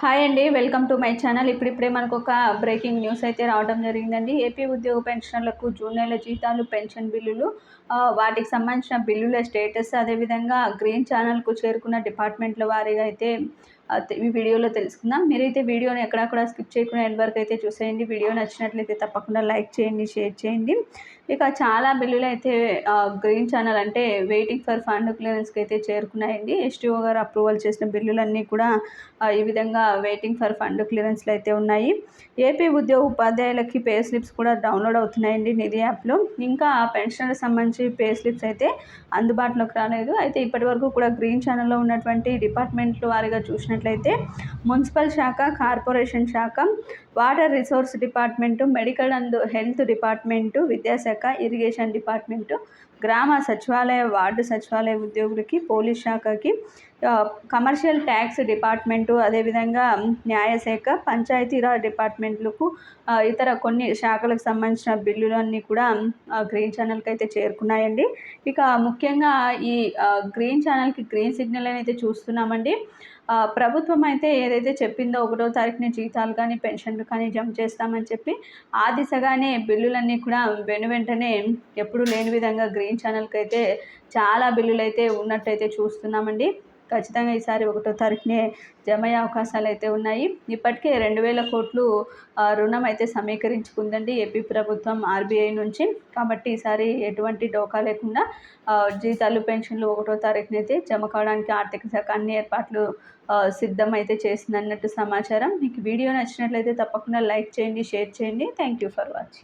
Hi అండి welcome to my channel. ఇప్పుడిప్పుడే మనకు ఒక బ్రేకింగ్ న్యూస్ అయితే రావడం జరిగిందండి. ఏపీ ఉద్యోగ పెన్షనర్లకు జూన్ నెల జీతాలు పెన్షన్ బిల్లులు వాటికి సంబంధించిన బిల్లుల స్టేటస్ అదేవిధంగా గ్రీన్ ఛానల్కు చేరుకున్న డిపార్ట్మెంట్ల వారీగా అయితే ఈ వీడియోలో తెలుసుకుందాం. మీరైతే వీడియోని ఎక్కడక్కడ స్కిప్ చేయకుండా ఎండ్ వరకు అయితే చూసేయండి. వీడియో నచ్చినట్లయితే తప్పకుండా లైక్ చేయండి షేర్ చేయండి. ఇక చాలా బిల్లులు అయితే గ్రీన్ ఛానల్ అంటే వెయిటింగ్ ఫర్ ఫండ్ క్లియరెన్స్కి అయితే చేరుకున్నాయండి. ఎస్టీఓ గారు అప్రూవల్ చేసిన బిల్లులన్నీ కూడా ఈ విధంగా వెయిటింగ్ ఫర్ ఫండ్ క్లియరెన్స్లు అయితే ఉన్నాయి. ఏపీ ఉద్యోగ ఉపాధ్యాయులకి పే స్లిప్స్ కూడా డౌన్లోడ్ అవుతున్నాయండి నిధి యాప్లో. ఇంకా పెన్షన్కి సంబంధించి పే స్లిప్స్ అయితే అందుబాటులోకి రాలేదు. అయితే ఇప్పటి వరకు కూడా గ్రీన్ ఛానల్లో ఉన్నటువంటి డిపార్ట్మెంట్లు వారిగా చూసుకున్నట్లయితే మున్సిపల్ శాఖ కార్పొరేషన్ శాఖ water resource department medical and health department విద్యాశాఖ ఇరిగేషన్ డిపార్ట్మెంటు గ్రామ సచివాలయ వార్డు సచివాలయ ఉద్యోగులకి పోలీస్ శాఖకి కమర్షియల్ ట్యాక్స్ డిపార్ట్మెంటు అదేవిధంగా న్యాయశాఖ పంచాయతీరాజ్ డిపార్ట్మెంట్లకు ఇతర కొన్ని శాఖలకు సంబంధించిన బిల్లులన్నీ కూడా గ్రీన్ ఛానల్కి అయితే చేరుకున్నాయండి. ఇక ముఖ్యంగా ఈ గ్రీన్ ఛానల్కి గ్రీన్ సిగ్నల్ అని అయితే చూస్తున్నామండి ప్రభుత్వం అయితే ఏదైతే చెప్పిందో ఒకటో తారీఖున జీతాలు కానీ పెన్షన్లు కానీ జంప్ చేస్తామని చెప్పి ఆ దిశగానే బిల్లులన్నీ కూడా వెను వెంటనే ఎప్పుడు లేని విధంగా గ్రీన్ ఛానల్కి అయితే చాలా బిల్లులు అయితే ఉన్నట్టయితే చూస్తున్నామండి. ఖచ్చితంగా ఈసారి ఒకటో తారీఖునే జమ అయ్యే అవకాశాలు అయితే ఉన్నాయి. ఇప్పటికే రెండు వేల కోట్లు రుణం అయితే సమీకరించుకుందండి ఏపీ ప్రభుత్వం ఆర్బీఐ నుంచి. కాబట్టి ఈసారి ఎటువంటి డోకా లేకుండా జీతాలు పెన్షన్లు ఒకటో తారీఖునైతే జమ కావడానికి ఆర్థిక శాఖ అన్ని ఏర్పాట్లు సిద్ధం అయితే చేసింది అన్నట్టు సమాచారం. మీకు వీడియో నచ్చినట్లయితే తప్పకుండా లైక్ చేయండి షేర్ చేయండి. Thank you for watching.